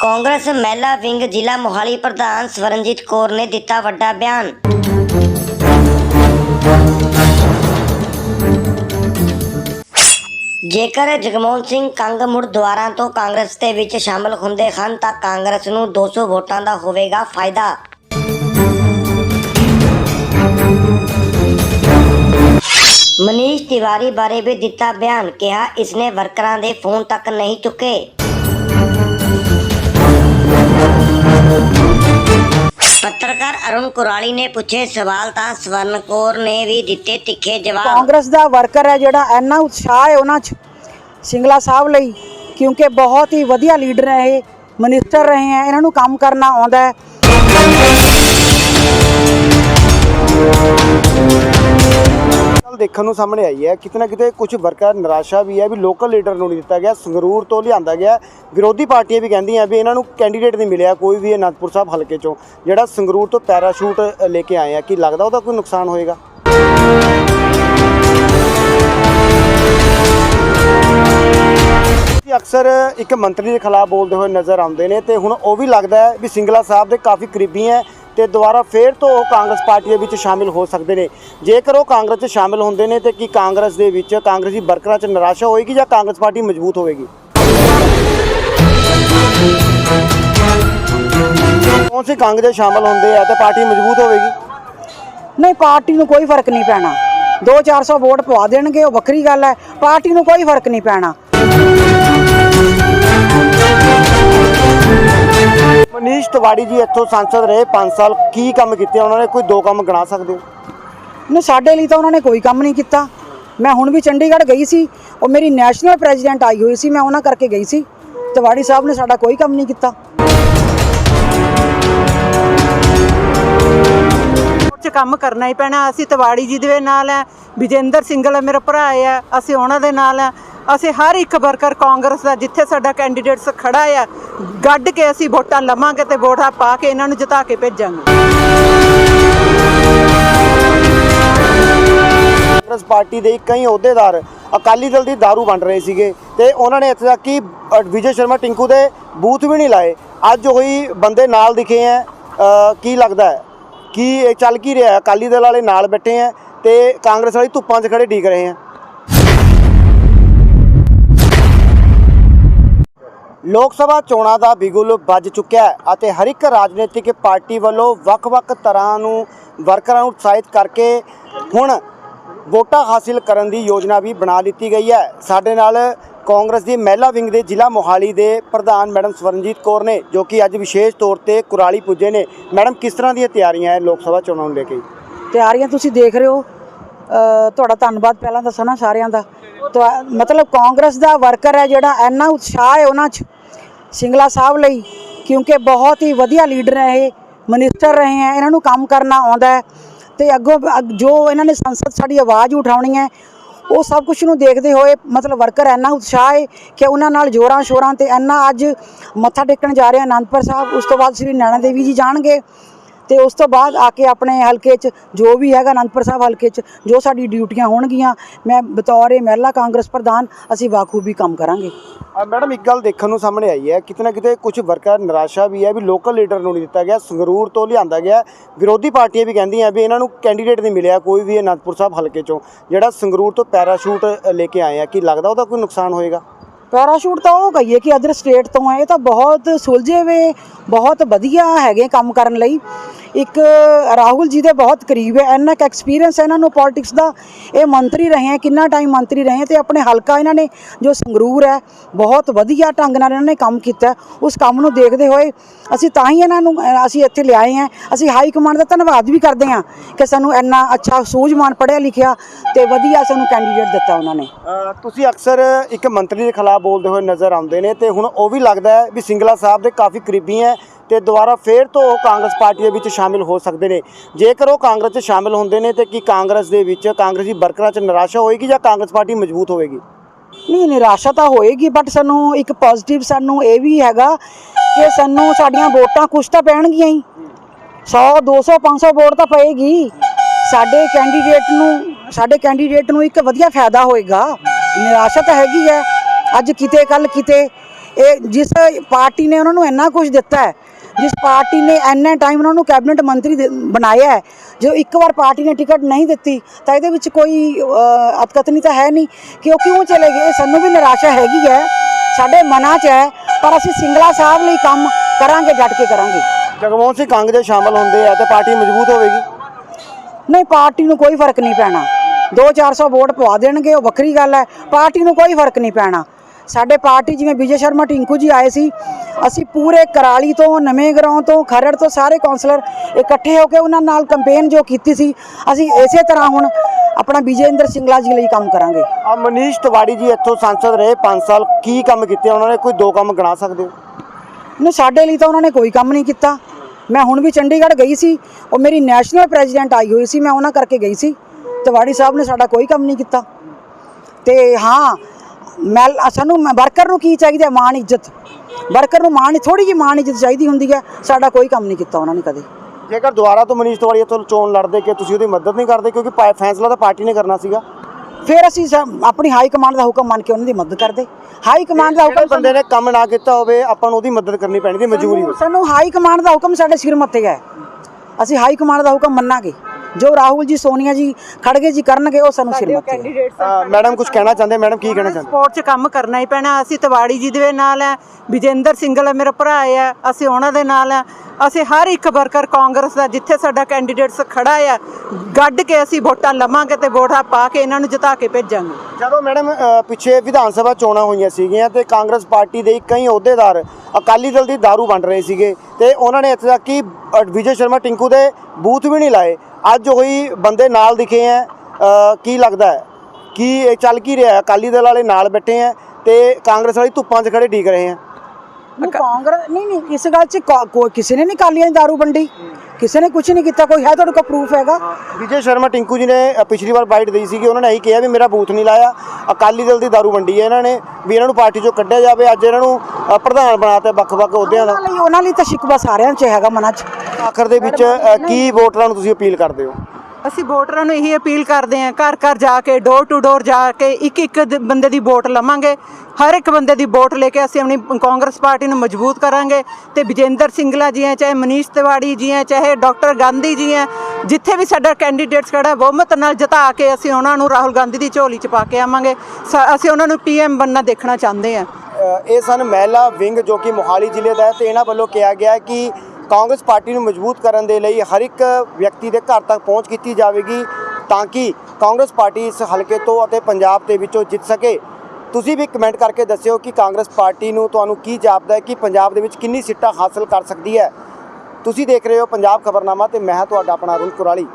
ਕਾਂਗਰਸ ਮਹਿਲਾ ਵਿੰਗ ਜ਼ਿਲ੍ਹਾ ਮੋਹਾਲੀ ਪ੍ਰਧਾਨ ਸਵਰਨਜੀਤ ਕੌਰ ਨੇ ਦਿੱਤਾ ਵੱਡਾ ਬਿਆਨ। ਜੇਕਰ ਜਗਮੋਹਨ ਸਿੰਘ ਕੰਗ ਮੁੜ ਦੁਆਰਾ ਤੋਂ ਕਾਂਗਰਸ ਦੇ ਵਿੱਚ ਸ਼ਾਮਲ ਹੁੰਦੇ ਹਨ, ਤਾਂ ਕਾਂਗਰਸ ਨੂੰ 200 ਵੋਟਾਂ ਦਾ ਹੋਵੇਗਾ ਫਾਇਦਾ। ਮਨੀਸ਼ ਤਿਵਾਰੀ ਬਾਰੇ ਵੀ ਦਿੱਤਾ ਬਿਆਨ, ਕਿਹਾ ਇਸਨੇ ਵਰਕਰਾਂ ਦੇ ਫੋਨ ਤੱਕ ਨਹੀਂ ਚੁੱਕੇ। ਅਰੁਣ ਕੁਰਾਲੀ ਨੇ ਪੁੱਛੇ, ਸਵਾਲ ਤਾਂ ਸਵਰਨ ਕੌਰ ਨੇ ਵੀ ਦਿੱਤੇ ਤਿੱਖੇ ਜਵਾਬ। ਕਾਂਗਰਸ ਦਾ ਵਰਕਰ ਹੈ ਜਿਹੜਾ ਇੰਨਾ ਉਤਸ਼ਾਹ ਹੈ ਉਹਨਾਂ 'ਚ, ਸਿੰਗਲਾ ਸਾਹਿਬ ਲਈ, ਕਿਉਂਕਿ ਬਹੁਤ ਹੀ ਵਧੀਆ ਲੀਡਰ ਹੈ ਇਹ, ਮਿਨਿਸਟਰ ਰਹੇ ਹੈ, ਇਹਨਾਂ ਨੂੰ ਕੰਮ ਕਰਨਾ ਆਉਂਦਾ ਹੈ। ਗੱਲ ਦੇਖਣ ਨੂੰ ਸਾਹਮਣੇ ਆਈ ਹੈ। ਕਿਤੇ ਨਾ ਕਿਤੇ ਕੁਝ ਵਰਕਰ ਨਿਰਾਸ਼ਾ ਵੀ ਹੈ ਵੀ ਲੋਕਲ ਲੀਡਰ ਨੂੰ ਨਹੀਂ ਦਿੱਤਾ ਗਿਆ। ਸੰਗਰੂਰ ਤੋਂ ਲਿਆਂਦਾ ਗਿਆ। ਵਿਰੋਧੀ ਪਾਰਟੀਆਂ ਵੀ ਕਹਿੰਦੀਆਂ ਵੀ ਇਹਨਾਂ ਨੂੰ ਕੈਂਡੀਡੇਟ ਨਹੀਂ ਮਿਲਿਆ ਕੋਈ ਵੀ ਅਨੰਦਪੁਰ ਸਾਹਿਬ ਹਲਕੇ ਚੋਂ, ਜਿਹੜਾ ਸੰਗਰੂਰ ਤੋਂ ਪੈਰਾਸ਼ੂਟ ਲੈ ਕੇ ਆਏ ਆ। ਕੀ ਲੱਗਦਾ ਉਹਦਾ ਕੋਈ ਨੁਕਸਾਨ ਹੋਏਗਾ? ਕਿ ਅਕਸਰ ਇੱਕ ਮੰਤਰੀ ਦੇ ਖਿਲਾਫ ਬੋਲਦੇ ਹੋਏ ਨਜ਼ਰ ਆਉਂਦੇ ਨੇ ਤੇ ਹੁਣ ਉਹ ਵੀ ਲੱਗਦਾ ਹੈ ਵੀ ਸਿੰਗਲਾ ਸਾਹਿਬ ਦੇ ਕਾਫੀ ਕਰੀਬੀ ਹੈ। ਤੇ ਦੁਬਾਰਾ ਫੇਰ ਤੋਂ ਉਹ ਕਾਂਗਰਸ ਪਾਰਟੀ ਦੇ ਵਿੱਚ ਸ਼ਾਮਿਲ ਹੋ ਸਕਦੇ ਨੇ। ਜੇਕਰ ਉਹ ਕਾਂਗਰਸ 'ਚ ਸ਼ਾਮਿਲ ਹੁੰਦੇ ਨੇ, ਤੇ ਕੀ ਕਾਂਗਰਸ ਦੇ ਵਿੱਚ ਕਾਂਗਰਸੀ ਵਰਕਰਾਂ 'ਚ ਨਿਰਾਸ਼ਾ ਹੋਏਗੀ ਜਾਂ ਕਾਂਗਰਸ ਪਾਰਟੀ ਮਜ਼ਬੂਤ ਹੋਵੇਗੀ? ਕੌਣ ਸੇ ਕਾਂਗਰਸ 'ਚ ਸ਼ਾਮਿਲ ਹੁੰਦੇ ਆ ਤੇ ਪਾਰਟੀ ਮਜ਼ਬੂਤ ਹੋਵੇਗੀ? ਨਹੀਂ, ਪਾਰਟੀ ਨੂੰ ਕੋਈ ਫ਼ਰਕ ਨਹੀਂ ਪੈਣਾ। 2-400 ਵੋਟ ਪਵਾ ਦੇਣਗੇ, ਉਹ ਵੱਖਰੀ ਗੱਲ ਹੈ। ਪਾਰਟੀ ਨੂੰ ਕੋਈ ਫ਼ਰਕ ਨਹੀਂ ਪੈਣਾ। ਮਨੀਸ਼ ਤਿਵਾੜੀ ਜੀ ਇੱਥੋਂ ਸੰਸਦ ਰਹੇ 5 ਸਾਲ ਕੀ ਕੰਮ ਕੀਤੇ? ਉਹਨਾਂ ਨੇ ਕੋਈ ਦੋ ਕੰਮ ਗਿਣਾ ਸਕਦੇ ਹੋ? ਨਹੀਂ ਸਾਡੇ ਲਈ ਤਾਂ ਉਹਨਾਂ ਨੇ ਕੋਈ ਕੰਮ ਨਹੀਂ ਕੀਤਾ। ਮੈਂ ਹੁਣ ਵੀ ਚੰਡੀਗੜ੍ਹ ਗਈ ਸੀ ਉਹ ਮੇਰੀ ਨੈਸ਼ਨਲ ਪ੍ਰੈਜ਼ੀਡੈਂਟ ਆਈ ਹੋਈ ਸੀ ਮੈਂ ਉਹਨਾਂ ਕਰਕੇ ਗਈ ਸੀ। ਤਿਵਾੜੀ ਸਾਹਿਬ ਨੇ ਸਾਡਾ ਕੋਈ ਕੰਮ ਨਹੀਂ ਕੀਤਾ। ਚ ਕੰਮ ਕਰਨਾ ਹੀ ਪੈਣਾ ਅਸੀਂ ਤਿਵਾੜੀ ਜੀ ਦੇ ਨਾਲ ਹੈ ਵਿਜੇਂਦਰ ਸਿੰਗਲ ਹੈ ਮੇਰਾ ਭਰਾ ਹੈ ਅਸੀਂ ਉਹਨਾਂ ਦੇ ਨਾਲ ਹੈ ਅਸੀਂ ਹਰ ਇੱਕ ਵਰਕਰ ਕਾਂਗਰਸ ਦਾ ਜਿੱਥੇ ਸਾਡਾ ਕੈਂਡੀਡੇਟਸ ਖੜਾ ਆ, ਗੱਡ ਕੇ ਅਸੀਂ ਵੋਟਾਂ ਲਵਾਂਗੇ ਤੇ ਵੋਟਾਂ ਪਾ ਕੇ ਇਹਨਾਂ ਨੂੰ ਜਿਤਾ ਕੇ ਭੇਜਾਂਗੇ। ਕਾਂਗਰਸ ਪਾਰਟੀ ਦੇ ਕਈ ਅਹੁਦੇਦਾਰ ਅਕਾਲੀ ਦਲ ਦੀ दारू ਵੰਡ ਰਹੇ ਸੀਗੇ ਤੇ ਉਹਨਾਂ ਨੇ ਇੱਥੇ ਤੱਕ ਕਿ ਵਿਜੇ ਸ਼ਰਮਾ ਟਿੰਕੂ ਦੇ ਬੂਥ ਵੀ ਨਹੀਂ ਲਾਏ। ਅੱਜ ਉਹੀ ਬੰਦੇ ਨਾਲ ਦਿਖੇ ਹੈ ਕੀ ਲੱਗਦਾ ਹੈ? ਕੀ ਇਹ ਚੱਲ ਕੀ ਰਿਹਾ? ਅਕਾਲੀ ਦਲ ਵਾਲੇ ਨਾਲ ਬੈਠੇ ਹੈ ਤੇ ਕਾਂਗਰਸ ਵਾਲੀ ਧੁੱਪਾਂ 'ਚ ਖੜੇ ਡੀਕ ਰਹੇ ਹੈ ਲੋਕ ਸਭਾ ਚੋਣਾਂ ਦਾ ਬਿਗੁਲ ਵੱਜ ਚੁੱਕਿਆ ਹੈ ਅਤੇ ਹਰ ਇੱਕ ਰਾਜਨੀਤਿਕ ਪਾਰਟੀ ਵੱਲੋਂ ਵੱਖ-ਵੱਖ ਤਰ੍ਹਾਂ ਨੂੰ, ਵਰਕਰਾਂ ਨੂੰ ਉਤਸ਼ਾਹਿਤ ਕਰਕੇ ਹੁਣ ਵੋਟਾਂ ਹਾਸਿਲ ਕਰਨ ਦੀ ਯੋਜਨਾ ਵੀ ਬਣਾ ਦਿੱਤੀ ਗਈ ਹੈ। ਸਾਡੇ ਨਾਲ ਕਾਂਗਰਸ ਦੀ ਮਹਿਲਾ ਵਿੰਗ ਦੇ ਜ਼ਿਲ੍ਹਾ ਮੋਹਾਲੀ ਦੇ ਪ੍ਰਧਾਨ ਮੈਡਮ ਸਵਰਨਜੀਤ ਕੌਰ ਨੇ, ਜੋ ਕਿ ਅੱਜ ਵਿਸ਼ੇਸ਼ ਤੌਰ ਤੇ ਕੁਰਾਲੀ ਪੁੱਜੇ ਨੇ। ਮੈਡਮ, ਕਿਸ ਤਰ੍ਹਾਂ ਦੀਆਂ ਤਿਆਰੀਆਂ ਹੈ ਲੋਕ ਸਭਾ ਚੋਣਾਂ ਨੂੰ ਲੈ ਕੇ? ਤਿਆਰੀਆਂ ਤੁਸੀਂ ਦੇਖ ਰਹੇ ਹੋ। ਤੁਹਾਡਾ ਧੰਨਵਾਦ ਪਹਿਲਾਂ ਦੱਸਾਂ ਨਾ ਸਾਰਿਆਂ ਦਾ। ਤੁਹਾ- ਮਤਲਬ ਕਾਂਗਰਸ ਦਾ ਵਰਕਰ ਹੈ ਜਿਹੜਾ ਇੰਨਾ ਉਤਸ਼ਾਹ ਹੈ ਉਹਨਾਂ 'ਚ ਸਿੰਗਲਾ ਸਾਹਿਬ ਲਈ, ਕਿਉਂਕਿ ਬਹੁਤ ਹੀ ਵਧੀਆ ਲੀਡਰ ਹੈ ਇਹ ਮਿਨਿਸਟਰ ਰਹੇ ਹੈ, ਇਹਨਾਂ ਨੂੰ ਕੰਮ ਕਰਨਾ ਆਉਂਦਾ ਹੈ। ਤੇ ਅੱਗੋਂ ਅੱਗ- ਜੋ ਇਹਨਾਂ ਨੇ ਸੰਸਦ ਸਾਡੀ ਆਵਾਜ਼ ਉਠਾਉਣੀ ਹੈ, ਉਹ ਸਭ ਕੁਝ ਨੂੰ ਦੇਖਦੇ ਹੋਏ ਮਤਲਬ ਵਰਕਰ ਇੰਨਾ ਉਤਸ਼ਾਹ ਹੈ ਕਿ ਉਹਨਾਂ ਨਾਲ ਜੋਰਾਂ ਸ਼ੋਰਾਂ ਤੇ ਇੰਨਾ ਅੱਜ ਮੱਥਾ ਟੇਕਣ ਜਾ ਰਹੇ ਆ ਅਨੰਦਪੁਰ ਸਾਹਿਬ। ਉਸ ਤੋਂ ਬਾਅਦ ਸ੍ਰੀ ਨੈਣਾ ਦੇਵੀ ਜੀ ਜਾਣਗੇ। ਤੇ ਉਸ ਤੋਂ ਬਾਅਦ ਆ ਕੇ ਆਪਣੇ ਹਲਕੇ 'ਚ, ਜੋ ਵੀ ਹੈਗਾ ਅਨੰਦਪੁਰ ਸਾਹਿਬ ਹਲਕੇ 'ਚ, ਜੋ ਸਾਡੀ ਡਿਊਟੀਆਂ ਹੋਣਗੀਆਂ, ਮੈਂ ਬਤੌਰ ਇਹ ਮਹਿਲਾ ਕਾਂਗਰਸ ਪ੍ਰਧਾਨ, ਅਸੀਂ ਬਾਖੂਬੀ ਕੰਮ ਕਰਾਂਗੇ। ਮੈਡਮ, ਇੱਕ ਗੱਲ ਦੇਖਣ ਨੂੰ ਸਾਹਮਣੇ ਆਈ ਹੈ, ਕਿਤੇ ਨਾ ਕਿਤੇ ਕੁਝ ਵਰਕਰ ਨਿਰਾਸ਼ਾ ਵੀ ਹੈ ਵੀ ਲੋਕਲ ਲੀਡਰ ਨੂੰ ਨਹੀਂ ਦਿੱਤਾ ਗਿਆ, ਸੰਗਰੂਰ ਤੋਂ ਲਿਆਂਦਾ ਗਿਆ, ਵਿਰੋਧੀ ਪਾਰਟੀਆਂ ਵੀ ਕਹਿੰਦੀਆਂ ਵੀ ਇਹਨਾਂ ਨੂੰ ਕੈਂਡੀਡੇਟ ਨਹੀਂ ਮਿਲਿਆ ਕੋਈ ਵੀ ਅਨੰਦਪੁਰ ਸਾਹਿਬ ਹਲਕੇ ਚੋਂ, ਜਿਹੜਾ ਸੰਗਰੂਰ ਤੋਂ ਪੈਰਾਸ਼ੂਟ ਲੈ ਕੇ ਆਏ ਆ, ਕੀ ਲੱਗਦਾ ਉਹਦਾ ਕੋਈ ਨੁਕਸਾਨ ਹੋਏਗਾ? ਪੈਰਾਸ਼ੂਟ ਤਾਂ ਉਹ ਕਹੀਏ ਕਿ ਅਦਰ ਸਟੇਟ ਤੋਂ ਹੈ ਇਹ ਤਾਂ ਬਹੁਤ ਸੁਲਝੇ ਵੇ, ਬਹੁਤ ਵਧੀਆ ਹੈਗੇ ਕੰਮ ਕਰਨ ਲਈ। ਇੱਕ ਰਾਹੁਲ ਜੀ ਦੇ ਬਹੁਤ ਕਰੀਬ ਹੈ, ਇੰਨਾ ਕੁ ਐਕਸਪੀਰੀਅੰਸ ਹੈ ਇਹਨਾਂ ਨੂੰ ਪੋਲਿਟਿਕਸ ਦਾ। ਇਹ ਮੰਤਰੀ ਰਹੇ ਹੈ ਕਿੰਨਾ ਟਾਈਮ ਮੰਤਰੀ ਰਹੇ ਤੇ ਆਪਣੇ ਹਲਕਾ ਇਹਨਾਂ ਨੇ ਜੋ ਸੰਗਰੂਰ ਹੈ, ਬਹੁਤ ਵਧੀਆ ਢੰਗ ਨਾਲ ਇਹਨਾਂ ਨੇ ਕੰਮ ਕੀਤਾ ਉਸ ਕੰਮ ਨੂੰ ਦੇਖਦੇ ਹੋਏ ਅਸੀਂ ਤਾਂ ਹੀ ਇਹਨਾਂ ਨੂੰ ਅਸੀਂ ਇੱਥੇ ਲਿਆਏ ਹਾਂ ਅਸੀਂ ਹਾਈ ਕਮਾਂਡ ਦਾ ਧੰਨਵਾਦ ਵੀ ਕਰਦੇ ਹਾਂ ਕਿ ਸਾਨੂੰ ਇੰਨਾ ਅੱਛਾ ਸੂਝਵਾਨ ਪੜ੍ਹਿਆ ਲਿਖਿਆ ਤੇ ਵਧੀਆ ਸਾਨੂੰ ਕੈਂਡੀਡੇਟ ਦਿੱਤਾ ਉਹਨਾਂ ਨੇ। ਤੁਸੀਂ ਅਕਸਰ ਇੱਕ ਮੰਤਰੀ ਦੇ ਖਿਲਾਫ ਬੋਲਦੇ ਹੋਏ ਨਜ਼ਰ ਆਉਂਦੇ ਨੇ ਤੇ ਹੁਣ ਉਹ ਵੀ ਲੱਗਦਾ ਹੈ ਵੀ ਸਿੰਗਲਾ ਸਾਹਿਬ ਦੇ ਕਾਫੀ ਕਰੀਬੀ ਹੈ ਤੇ ਦੁਬਾਰਾ ਫੇਰ ਤੋਂ ਉਹ ਕਾਂਗਰਸ ਪਾਰਟੀ ਦੇ ਵਿੱਚ ਸ਼ਾਮਿਲ ਹੋ ਸਕਦੇ ਨੇ। ਜੇਕਰ ਉਹ ਕਾਂਗਰਸ 'ਚ ਸ਼ਾਮਿਲ ਹੁੰਦੇ ਨੇ ਤੇ ਕੀ ਕਾਂਗਰਸ ਦੇ ਵਿੱਚ ਕਾਂਗਰਸੀ ਵਰਕਰਾਂ 'ਚ ਨਿਰਾਸ਼ਾ ਹੋਏਗੀ ਜਾਂ ਕਾਂਗਰਸ ਪਾਰਟੀ ਮਜ਼ਬੂਤ ਹੋਵੇਗੀ? ਨਹੀਂ, ਨਿਰਾਸ਼ਾ ਤਾਂ ਹੋਏਗੀ ਬਟ ਸਾਨੂੰ ਇੱਕ ਪੋਜ਼ਿਟਿਵ ਸਾਨੂੰ ਇਹ ਵੀ ਹੈਗਾ ਕਿ ਸਾਨੂੰ ਸਾਡੀਆਂ ਵੋਟਾਂ ਕੁਛ ਤਾਂ ਪੈਣਗੀਆਂ ਹੀ। 100 200 500 ਵੋਟ ਤਾਂ ਪਏਗੀ। ਸਾਡੇ ਕੈਂਡੀਡੇਟ ਨੂੰ, ਸਾਡੇ ਕੈਂਡੀਡੇਟ ਨੂੰ ਇੱਕ ਵਧੀਆ ਫਾਇਦਾ ਹੋਏਗਾ। ਨਿਰਾਸ਼ਾ ਤਾਂ ਹੈਗੀ ਹੈ ਅੱਜ ਕਿਤੇ ਕੱਲ ਕਿਤੇ। ਇਹ ਜਿਸ ਪਾਰਟੀ ਨੇ ਉਹਨਾਂ ਨੂੰ ਇੰਨਾ ਕੁਝ ਦਿੱਤਾ ਹੈ ਜਿਸ ਪਾਰਟੀ ਨੇ ਇੰਨੇ ਟਾਈਮ ਉਹਨਾਂ ਨੂੰ ਕੈਬਨਿਟ ਮੰਤਰੀ ਬਣਾਇਆ ਹੈ ਜੋ ਇੱਕ ਵਾਰ ਪਾਰਟੀ ਨੇ ਟਿਕਟ ਨਹੀਂ ਦਿੱਤੀ ਤਾਂ ਇਹਦੇ ਵਿੱਚ ਕੋਈ ਅ, ਅਤਕਥਨੀ ਤਾਂ ਹੈ ਨਹੀਂ ਕਿ ਉਹ ਕਿਉਂ ਚਲੇ ਗਏ। ਸਾਨੂੰ ਵੀ ਨਿਰਾਸ਼ਾ ਹੈਗੀ ਹੈ ਸਾਡੇ ਮਨਾਂ 'ਚ ਹੈ ਪਰ ਅਸੀਂ ਸਿੰਗਲਾ ਸਾਹਿਬ ਲਈ ਕੰਮ ਕਰਾਂਗੇ ਡਟ ਕੇ ਕਰਾਂਗੇ। ਜਗਮੋਹਨ ਸਿੰਘ ਕੰਗ ਦੇ ਸ਼ਾਮਲ ਹੁੰਦੇ ਆ ਤੇ ਪਾਰਟੀ ਮਜ਼ਬੂਤ ਹੋਵੇਗੀ? ਨਹੀਂ ਪਾਰਟੀ ਨੂੰ ਕੋਈ ਫ਼ਰਕ ਨਹੀਂ ਪੈਣਾ। 2-400 ਵੋਟ ਪਵਾ ਦੇਣਗੇ ਉਹ ਵੱਖਰੀ ਗੱਲ ਹੈ। ਪਾਰਟੀ ਨੂੰ ਕੋਈ ਫ਼ਰਕ ਨਹੀਂ ਪੈਣਾ। ਸਾਡੇ ਪਾਰਟੀ ਜਿਵੇਂ ਵਿਜੇ ਸ਼ਰਮਾ ਟਿੰਕੂ ਜੀ ਆਏ ਸੀ ਅਸੀਂ ਪੂਰੇ ਕਰਾਲੀ ਤੋਂ ਨਵੇਂ ਗਰਾਉਂ ਤੋਂ ਖਰੜ ਤੋਂ ਸਾਰੇ ਕਾਉਂਸਲਰ ਇਕੱਠੇ ਹੋ ਕੇ ਉਹਨਾਂ ਨਾਲ ਕੰਪੇਨ ਜੋ ਕੀਤੀ ਸੀ ਅਸੀਂ ਇਸੇ ਤਰ੍ਹਾਂ ਹੁਣ ਆਪਣਾ ਵਿਜੇਂਦਰ ਸਿੰਗਲਾ ਜੀ ਲਈ ਕੰਮ ਕਰਾਂਗੇ। ਆ ਮਨੀਸ਼ ਤਿਵਾੜੀ ਜੀ ਇੱਥੋਂ ਸੰਸਦ ਰਹੇ 5 ਸਾਲ ਕੀ ਕੰਮ ਕੀਤੇ? ਉਹਨਾਂ ਨੇ ਕੋਈ ਦੋ ਕੰਮ ਗਿਣਾ ਸਕਦੇ ਹੋ? ਨਹੀਂ ਸਾਡੇ ਲਈ ਤਾਂ ਉਹਨਾਂ ਨੇ ਕੋਈ ਕੰਮ ਨਹੀਂ ਕੀਤਾ। ਮੈਂ ਹੁਣ ਵੀ ਚੰਡੀਗੜ੍ਹ ਗਈ ਸੀ ਉਹ ਮੇਰੀ ਨੈਸ਼ਨਲ ਪ੍ਰੈਜ਼ੀਡੈਂਟ ਆਈ ਹੋਈ ਸੀ ਮੈਂ ਉਹਨਾਂ ਕਰਕੇ ਗਈ ਸੀ। ਤਿਵਾੜੀ ਸਾਹਿਬ ਨੇ ਸਾਡਾ ਕੋਈ ਕੰਮ ਨਹੀਂ ਕੀਤਾ। ਤੇ ਹਾਂ ਮੈਂ ਸਾਨੂੰ ਵਰਕਰ ਨੂੰ ਕੀ ਚਾਹੀਦਾ? ਮਾਣ ਇੱਜ਼ਤ। ਵਰਕਰ ਨੂੰ ਮਾਣ ਥੋੜੀ ਜਿਹੀ ਮਾਣ ਇੱਜ਼ਤ ਚਾਹੀਦੀ ਹੁੰਦੀ ਹੈ। ਸਾਡਾ ਕੋਈ ਕੰਮ ਨਹੀਂ ਕੀਤਾ ਉਹਨਾਂ ਨੇ ਕਦੇ। ਜੇਕਰ ਦੁਬਾਰਾ ਤੋਂ ਮਨੀਸ਼ ਤਿਵਾੜੀ ਤੋਂ ਚੋਣ ਲੜਦੇ ਕਿ ਤੁਸੀਂ ਉਹਦੀ ਮਦਦ ਨਹੀਂ ਕਰਦੇ ਕਿਉਂਕਿ ਫੈਸਲਾ ਤਾਂ ਪਾਰਟੀ ਨੇ ਕਰਨਾ ਸੀਗਾ। ਫਿਰ ਅਸੀਂ ਆਪਣੀ ਹਾਈ ਕਮਾਂਡ ਦਾ ਹੁਕਮ ਮੰਨ ਕੇ ਉਹਨਾਂ ਦੀ ਮਦਦ ਕਰਦੇ। ਹਾਈ ਕਮਾਂਡ ਦਾ ਹੁਕਮ ਬੰਦੇ ਨੇ ਕੰਮ ਨਾ ਕੀਤਾ ਹੋਵੇ ਆਪਾਂ ਨੂੰ ਉਹਦੀ ਮਦਦ ਕਰਨੀ ਪੈਣੀ ਦੀ ਮਜਬੂਰੀ ਸਾਨੂੰ- ਹਾਈ ਕਮਾਂਡ ਦਾ ਹੁਕਮ ਸਾਡੇ ਸਿਰ ਮੱਥੇ ਹੈ। ਅਸੀਂ ਹਾਈ ਕਮਾਂਡ ਦਾ ਹੁਕਮ ਮੰਨਾਂਗੇ। ਜੋ ਰਾਹੁਲ ਜੀ ਸੋਨੀਆ ਜੀ ਖੜਗੇ ਜੀ ਕਰਨਗੇ ਉਹ ਸਾਨੂੰ ਸਿਰ ਮੱਥੇ ਹੈ ਮੈਡਮ ਕੁਝ ਕਹਿਣਾ ਚਾਹੁੰਦੇ? ਮੈਡਮ ਕੀ ਕਹਿਣਾ ਚਾਹੁੰਦੇ? ਸਪੋਰਟ 'ਚ ਕੰਮ ਕਰਨਾ ਹੀ ਪੈਣਾ। ਅਸੀਂ ਤਿਵਾੜੀ ਜੀ ਦੇ ਨਾਲ ਹੈ ਵਿਜੇਂਦਰ ਸਿੰਗਲ ਹੈ ਮੇਰਾ ਭਰਾ ਹੈ ਅਸੀਂ ਉਹਨਾਂ ਦੇ ਨਾਲ ਹੈ ਅਸੀਂ ਹਰ ਇੱਕ ਵਰਕਰ ਕਾਂਗਰਸ ਦਾ ਜਿੱਥੇ ਸਾਡਾ ਕੈਂਡੀਡੇਟਸ ਖੜਾ ਆ ਗੱਡ ਕੇ ਅਸੀਂ ਵੋਟਾਂ ਲਵਾਂਗੇ ਤੇ ਵੋਟਾਂ ਪਾ ਕੇ ਇਹਨਾਂ ਨੂੰ ਜਿਤਾ ਕੇ ਭੇਜਾਂਗੇ। ਜਦੋਂ ਮੈਡਮ ਪਿੱਛੇ ਵਿਧਾਨ ਸਭਾ ਚੋਣਾਂ ਹੋਈਆਂ ਸੀਗੀਆਂ ਤੇ ਕਾਂਗਰਸ ਪਾਰਟੀ ਦੇ ਕਈ ਅਹੁਦੇਦਾਰ ਅਕਾਲੀ ਦਲ ਦੀ दारू ਵੰਡ ਰਹੇ ਸੀਗੇ ਤੇ ਉਹਨਾਂ ਨੇ ਇੱਥੇ ਤੱਕ ਕਿ ਵਿਜੇ ਸ਼ਰਮਾ ਟਿੰਕੂ ਦੇ ਬੂਥ ਵੀ ਨਹੀਂ ਲਾਏ। ਅੱਜ ਉਹੀ ਬੰਦੇ ਨਾਲ ਦਿਖੇ ਅ, ਕੀ ਲੱਗਦਾ ਹੈ ਕੀ ਇਹ ਚੱਲ ਕੀ ਰਿਹਾ? ਹੈ? ਅਕਾਲੀ ਦਲ ਵਾਲੇ ਨਾਲ ਬੈਠੇ ਹੈ ਤੇ ਕਾਂਗਰਸ ਵਾਲੇ ਧੁੱਪਾਂ 'ਚ ਖੜੇ ਢੀਕ ਰਹੇ ਹੈ ਨਹੀਂ ਕਾਂਗਰਸ ਨਹੀਂ ਨਹੀਂ ਇਸ ਗੱਲ 'ਚ ਕੋਈ ਕਿਸੇ ਨੇ ਨਹੀਂ ਕਾਲੀਆਂ ਦੀ ਦਾਰੂ ਵੰਡੀ। ਕਿਸੇ ਨੇ ਕੁਝ ਨਹੀਂ ਕੀਤਾ ਕੋਈ ਹੈ ਤੁਹਾਡੇ ਕੋਲ ਪ੍ਰੂਫ ਹੈਗਾ? ਵਿਜੇ ਸ਼ਰਮਾ ਟਿੰਕੂ ਜੀ ਨੇ ਪਿਛਲੀ ਵਾਰ ਬਾਈਟ ਦੇਈ ਸੀਗੀ ਉਹਨਾਂ ਨੇ ਇਹੀ ਕਿਹਾ ਵੀ ਮੇਰਾ ਬੂਥ ਨਹੀਂ ਲਾਇਆ। ਅਕਾਲੀ ਦਲ ਦੀ दारू ਵੰਡੀ ਹੈ ਇਹਨਾਂ ਨੇ ਵੀ ਇਹਨਾਂ ਨੂੰ ਪਾਰਟੀ ਚੋਂ ਕੱਢਿਆ ਜਾਵੇ। ਅੱਜ ਇਹਨਾਂ ਨੂੰ ਪ੍ਰਧਾਨ ਬਣਾਤੇ ਵੱਖ-ਵੱਖ ਅਹੁਦਿਆਂ ਦਾ। ਉਹਨਾਂ ਲਈ ਉਹਨਾਂ ਲਈ ਤਾਂ ਸ਼ਿਕਵਾ ਸਾਰਿਆਂ 'ਚ ਹੈਗਾ ਮਨਾਂ 'ਚ। ਆਖਰ ਦੇ ਵਿੱਚ ਅ, ਕੀ ਵੋਟਰਾਂ ਨੂੰ ਤੁਸੀਂ ਅਪੀਲ ਕਰਦੇ ਹੋ? ਅਸੀਂ ਵੋਟਰਾਂ ਨੂੰ ਇਹੀ ਅਪੀਲ ਕਰਦੇ ਹਾਂ ਘਰ ਘਰ ਜਾ ਕੇ ਡੋਰ ਟੂ ਡੋਰ ਜਾ ਕੇ ਇੱਕ ਇੱਕ ਦ- ਬੰਦੇ ਦੀ ਵੋਟ ਲਵਾਂਗੇ। ਹਰ ਇੱਕ ਬੰਦੇ ਦੀ ਵੋਟ ਲੈ ਕੇ ਅਸੀਂ ਆਪਣੀ ਕਾਂਗਰਸ ਪਾਰਟੀ ਨੂੰ ਮਜ਼ਬੂਤ ਕਰਾਂਗੇ ਤੇ ਵਿਜੇਂਦਰ ਸਿੰਗਲਾ ਜੀ ਹੈ ਚਾਹੇ ਮਨੀਸ਼ ਤਿਵਾੜੀ ਜੀ ਹੈ ਚਾਹੇ ਡਾਕਟਰ ਗਾਂਧੀ ਜੀ ਹੈ ਜਿੱਥੇ ਵੀ ਸਾਡਾ ਕੈਂਡੀਡੇਟਸ ਖੜਾ ਹੈ, ਬਹੁਮਤ ਨਾਲ ਜਿਤਾ ਕੇ ਅਸੀਂ ਉਹਨਾਂ ਨੂੰ ਰਾਹੁਲ ਗਾਂਧੀ ਦੀ ਝੋਲੀ 'ਚ ਪਾ ਕੇ ਆਵਾਂਗੇ। ਸ- ਅਸੀਂ ਉਹਨਾਂ ਨੂੰ ਪੀਐਮ ਬਣਨਾ ਦੇਖਣਾ ਚਾਹੁੰਦੇ ਹਾਂ। ਅ, ਇਹ ਸਨ ਮਹਿਲਾ ਵਿੰਗ ਜੋ ਕਿ ਮੋਹਾਲੀ ਜ਼ਿਲ੍ਹੇ ਦਾ ਹੈ ਤੇ ਇਹਨਾਂ ਵੱਲੋਂ ਕਿਹਾ ਗਿਆ ਹੈ ਕਿ ਕਾਂਗਰਸ ਪਾਰਟੀ ਨੂੰ ਮਜ਼ਬੂਤ ਕਰਨ ਦੇ ਲਈ ਹਰ ਇੱਕ ਵਿਅਕਤੀ ਦੇ ਘਰ ਤੱਕ ਪਹੁੰਚ ਕੀਤੀ ਜਾਵੇਗੀ ਤਾਂ ਕਿ ਕਾਂਗਰਸ ਪਾਰਟੀ ਇਸ ਹਲਕੇ ਤੋਂ ਅਤੇ ਪੰਜਾਬ ਦੇ ਵਿੱਚੋਂ ਜਿੱਤ ਸਕੇ। ਤੁਸੀਂ ਵੀ ਕਮੈਂਟ ਕਰਕੇ ਦੱਸਿਓ ਕਿ ਕਾਂਗਰਸ ਪਾਰਟੀ ਨੂੰ ਤੁਹਾਨੂੰ ਕੀ ਜਾਪਦਾ ਹੈ ਕਿ ਪੰਜਾਬ ਦੇ ਵਿੱਚ ਕਿੰਨੀ ਸੀਟਾਂ ਹਾਸਲ ਕਰ ਸਕਦੀ ਹੈ। ਤੁਸੀਂ ਦੇਖ ਰਹੇ ਹੋ ਪੰਜਾਬ ਖਬਰਨਾਮਾ ਤੇ ਮੈਂ ਹਾਂ ਤੁਹਾਡਾ ਆਪਣਾ ਅਰੁਣ ਕੁਰਾਲੀ।